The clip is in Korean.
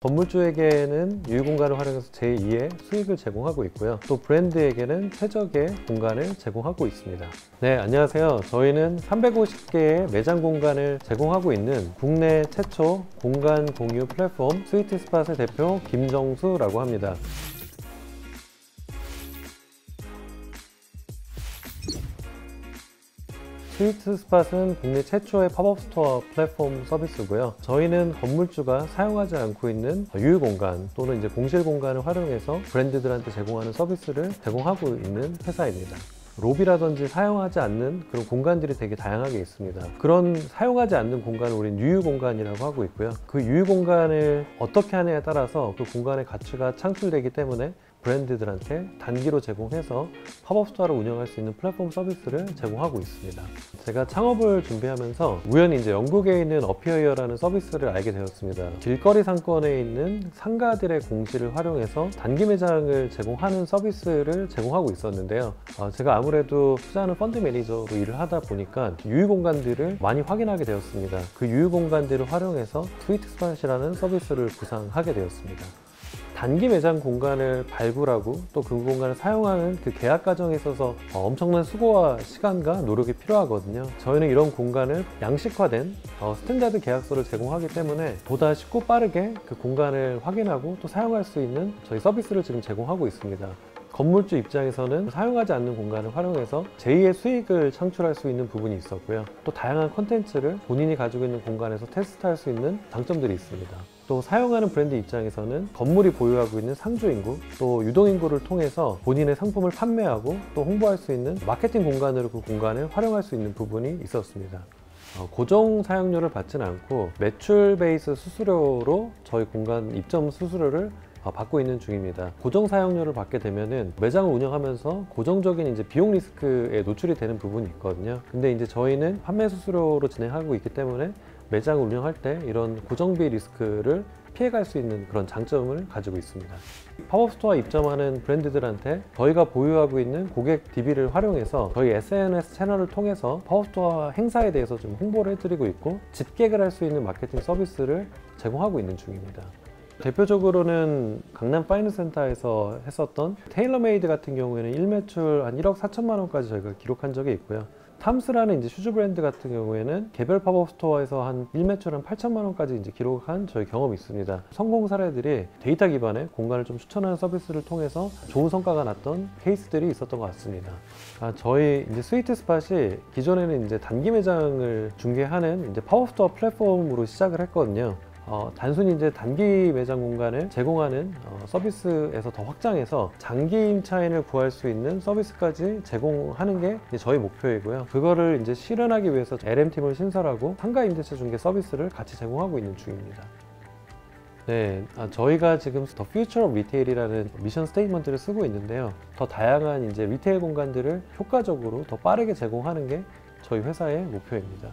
건물주에게는 유휴 공간을 활용해서 제2의 수익을 제공하고 있고요. 또 브랜드에게는 최적의 공간을 제공하고 있습니다. 네, 안녕하세요. 저희는 350개의 매장 공간을 제공하고 있는 국내 최초 공간 공유 플랫폼 스위트 스팟의 대표 김정수라고 합니다. 스위트 스팟은 국내 최초의 팝업 스토어 플랫폼 서비스고요. 저희는 건물주가 사용하지 않고 있는 유휴 공간 또는 이제 공실 공간을 활용해서 브랜드들한테 제공하는 서비스를 제공하고 있는 회사입니다. 로비라든지 사용하지 않는 그런 공간들이 되게 다양하게 있습니다. 그런 사용하지 않는 공간을 우리는 유휴 공간이라고 하고 있고요. 그 유휴 공간을 어떻게 하느냐에 따라서 그 공간의 가치가 창출되기 때문에 브랜드들한테 단기로 제공해서 팝업 스토어를 운영할 수 있는 플랫폼 서비스를 제공하고 있습니다. 제가 창업을 준비하면서 우연히 이제 영국에 있는 어피어이어라는 서비스를 알게 되었습니다. 길거리 상권에 있는 상가들의 공지를 활용해서 단기 매장을 제공하는 서비스를 제공하고 있었는데요. 어, 제가 아무래도 투자하는 펀드 매니저로 일을 하다 보니까 유휴 공간들을 많이 확인하게 되었습니다. 그 유휴 공간들을 활용해서 트위트 스팟이라는 서비스를 구상하게 되었습니다. 단기 매장 공간을 발굴하고 또 그 공간을 사용하는 그 계약 과정에 있어서 엄청난 수고와 시간과 노력이 필요하거든요. 저희는 이런 공간을 양식화된 어, 스탠다드 계약서를 제공하기 때문에 보다 쉽고 빠르게 그 공간을 확인하고 또 사용할 수 있는 저희 서비스를 지금 제공하고 있습니다. 건물주 입장에서는 사용하지 않는 공간을 활용해서 제2의 수익을 창출할 수 있는 부분이 있었고요. 또 다양한 콘텐츠를 본인이 가지고 있는 공간에서 테스트할 수 있는 장점들이 있습니다. 또 사용하는 브랜드 입장에서는 건물이 보유하고 있는 상주 인구 또 유동 인구를 통해서 본인의 상품을 판매하고 또 홍보할 수 있는 마케팅 공간으로 그 공간을 활용할 수 있는 부분이 있었습니다. 어, 고정 사용료를 받지는 않고 매출 베이스 수수료로 저희 공간 입점 수수료를 어, 받고 있는 중입니다. 고정 사용료를 받게 되면은 매장을 운영하면서 고정적인 이제 비용 리스크에 노출이 되는 부분이 있거든요. 근데 이제 저희는 판매 수수료로 진행하고 있기 때문에 매장을 운영할 때 이런 고정비 리스크를 피해갈 수 있는 그런 장점을 가지고 있습니다. 팝업 스토어 입점하는 브랜드들한테 저희가 보유하고 있는 고객 DB를 활용해서 저희 SNS 채널을 통해서 팝업 스토어 행사에 대해서 좀 홍보를 해드리고 있고 집객을 할 수 있는 마케팅 서비스를 제공하고 있는 중입니다. 대표적으로는 강남 파이낸스 센터에서 했었던 테일러메이드 같은 경우에는 1매출 한 1억 4천만 원까지 저희가 기록한 적이 있고요. 탐스라는 이제 슈즈 브랜드 같은 경우에는 개별 팝업 스토어에서 한 1매출 한 8천만 원까지 이제 기록한 저희 경험이 있습니다. 성공 사례들이 데이터 기반의 공간을 좀 추천하는 서비스를 통해서 좋은 성과가 났던 케이스들이 있었던 것 같습니다. 아, 저희 이제 스위트 스팟이 기존에는 이제 단기 매장을 중개하는 이제 팝업 스토어 플랫폼으로 시작을 했거든요. 어, 단순히 이제 단기 매장 공간을 제공하는 어, 서비스에서 더 확장해서 장기 임차인을 구할 수 있는 서비스까지 제공하는 게 저희 목표이고요. 그거를 이제 실현하기 위해서 LM팀을 신설하고 상가 임대차 중개 서비스를 같이 제공하고 있는 중입니다. 네, 아, 저희가 지금 더 퓨처 오브 리테일이라는 미션 스테이트먼트를 쓰고 있는데요. 더 다양한 이제 리테일 공간들을 효과적으로 더 빠르게 제공하는 게 저희 회사의 목표입니다.